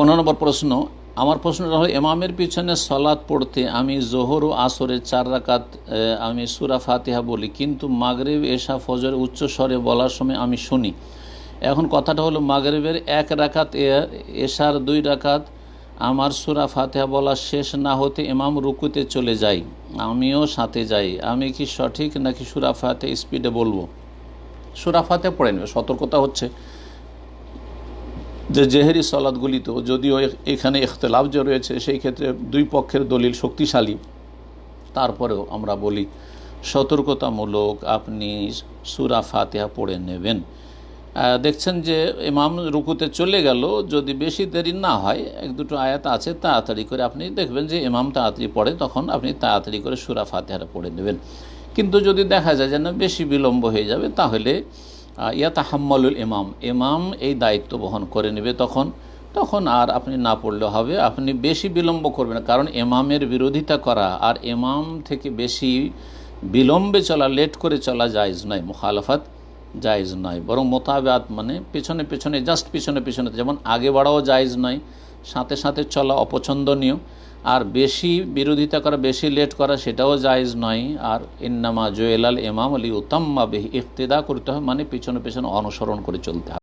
পনেরো নম্বর প্রশ্ন, আমার প্রশ্নটা হলো এমামের পিছনে সলাৎ পড়তে আমি জোহর ও আসরের চার রাকাত আমি সুরা ফাতিহা বলি, কিন্তু মাগরিব, এশা, ফজর, উচ্চ স্বরে বলার সময় আমি শুনি। এখন কথাটা হলো, মাগরিবের এক রাকাত এশার দুই রাকাত আমার সুরা ফাতিহা বলা শেষ না হতে ইমাম রুকুতে চলে যাই, আমিও সাথে যাই। আমি কি সঠিক নাকি সুরা ফাতে স্পিডে বলব? সুরা ফাতে পড়ে নেবে, সতর্কতা হচ্ছে। যে জেহেরি সলাদগুলিতেও যদিও এখানে ইখতলাফ যে রয়েছে, সেই ক্ষেত্রে দুই পক্ষের দলিল শক্তিশালী। তারপরেও আমরা বলি, সতর্কতামূলক আপনি সুরা ফাতিহা পড়ে নেবেন। দেখছেন যে ইমাম রুকুতে চলে গেল, যদি বেশি দেরি না হয়, এক দুটো আয়াত আছে, তাড়াতাড়ি করে আপনি দেখবেন যে ইমাম তাড়াতাড়ি পড়ে, তখন আপনি তাড়াতাড়ি করে সুরা ফাতিহাটা পড়ে নেবেন। কিন্তু যদি দেখা যায় যে না, বেশি বিলম্ব হয়ে যাবে, তাহলে আহ, হাম্মালুল ইমাম। ইমাম এই দায়িত্ব বহন করে নেবে তখন। তখন আর আপনি না পড়লে হবে। আপনি বেশি বিলম্ব করবেন কারণ এমামের বিরোধিতা করা আর এমাম থেকে বেশি বিলম্বে চলা লেট করে চলা জায়জ নয়। মুখালাফাত জায়জ নয়। বরং মোতাবাত মানে পেছনে পেছনে জাস্ট পিছনে পিছনে। যেমন আগে বাড়াও জায়জ নয়। সাথে সাথে চলা অপছন্দনীয়। আর বেশি বিরোধিতা করা, বেশি লেট করা সেটাও জায়জ নয়। আর ইন্নামা জোয়েলাল এমাম আলী উত্তম্মা বেহি ইফতেদা করতে হয় মানে পিছনে পিছনে অনুসরণ করে চলতে হবে